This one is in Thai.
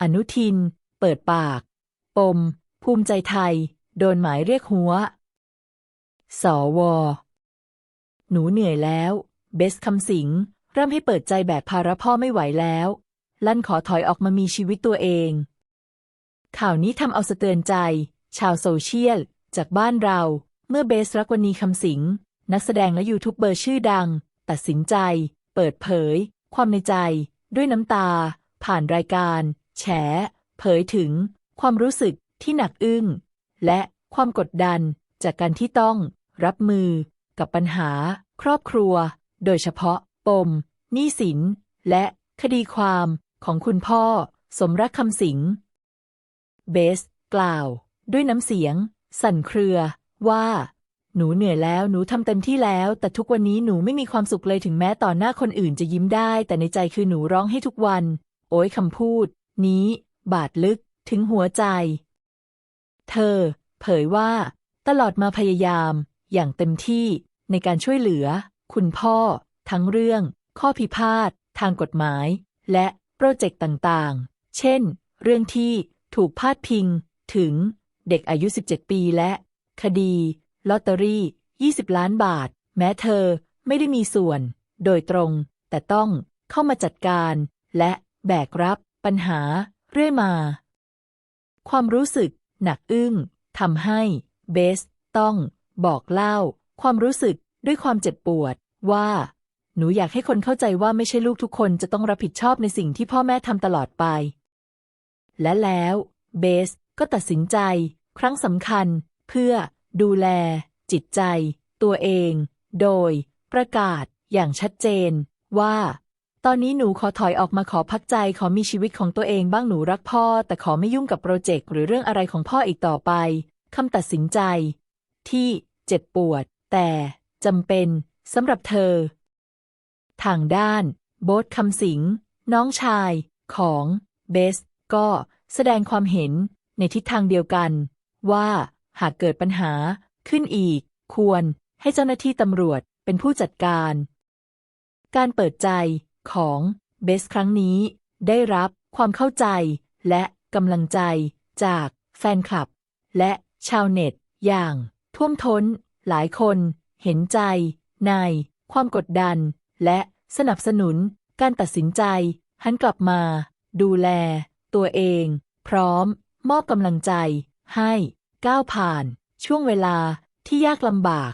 อนุทิน เปิดปาก ปม ภูมิใจไทย โดนหมายเรียกหัว สว หนูเหนื่อยแล้ว เบสคำสิงเริ่มให้เปิดใจแบกภาระพ่อไม่ไหวแล้ว ลั่นขอถอยออกมามีชีวิตตัวเอง ข่าวนี้ทำเอาสะเตือนใจ ชาวโซเชียล จากบ้านเรา เมื่อเบสรักวันนีคำสิง นักแสดงและยูทูบเบอร์ชื่อดัง ตัดสินใจ เปิดเผย ความในใจ ด้วยน้ำตา ผ่านรายการ แฉ เผยถึง ความรู้สึกที่หนักอึ้ง และความกดดันจากการที่ต้องรับมือกับปัญหา ครอบครัว โดยเฉพาะ ปมหนี้สิน และคดีความของคุณพ่อ สมรักคำสิง เบส กล่าว ด้วยน้ำเสียง สั่นเครือ ว่า หนูเหนื่อยแล้วหนูทำเต็มที่แล้ว แต่ทุกวันนี้หนูไม่มีความสุขเลยถึงแม้ต่อหน้าคนอื่นจะยิ้มได้ แต่ในใจคือหนูร้องให้ทุกวัน โอ้ยคำพูด นี้ บาดลึกถึงหัวใจ เธอ เผยว่า ตลอดมาพยายาม อย่างเต็มที่ในการช่วยเหลือ คุณพ่อ ทั้งเรื่อง ข้อพิพาท ทางกฎหมาย และโปรเจกต์ต่างๆ เช่น เรื่องที่ถูกพาดพิง ถึง เด็กอายุ 17 ปีและ คดี ลอตเตอรี่ 20 ล้านบาท แม้เธอไม่ได้มีส่วน โดยตรง แต่ต้องเข้ามาจัดการ และแบกรับ ปัญหา เรื่อยมา ความรู้สึก หนักอึ้งทำให้เบส ต้อง บอกเล่า ความรู้สึกด้วยความเจ็บปวด ว่า หนูอยากให้คนเข้าใจว่าไม่ใช่ลูกทุกคนจะต้องรับผิดชอบในสิ่งที่พ่อแม่ทำตลอดไป และแล้วเบสก็ตัดสินใจ ครั้งสำคัญ เพื่อ ดูแล จิตใจ ตัวเอง โดย ประกาศอย่างชัดเจน ว่า ตอนนี้หนูขอถอยออกมาขอพักใจขอมีชีวิตของตัวเองบ้างหนูรักพ่อ แต่ขอไม่ยุ่งกับโปรเจกต์หรือเรื่องอะไรของพ่ออีกต่อไปคำตัดสินใจ ที่เจ็บปวด แต่จำเป็นสำหรับเธอ ทางด้าน โบ๊ทคำสิง น้องชาย ของเบส ก็แสดงความเห็นในทิศทางเดียวกัน ว่าหากเกิดปัญหาขึ้นอีก ควรให้เจ้าหน้าที่ตำรวจเป็นผู้จัดการ การเปิดใจ ของเบสครั้งนี้ ได้รับความเข้าใจและกำลังใจจากแฟนคลับ และชาวเน็ต อย่างท่วมท้น หลายคนเห็นใจ ในความกดดัน และสนับสนุนการตัดสินใจหันกลับมา ดูแล ตัวเอง พร้อม มอบกำลังใจให้ก้าวผ่าน ช่วงเวลาที่ยากลำบาก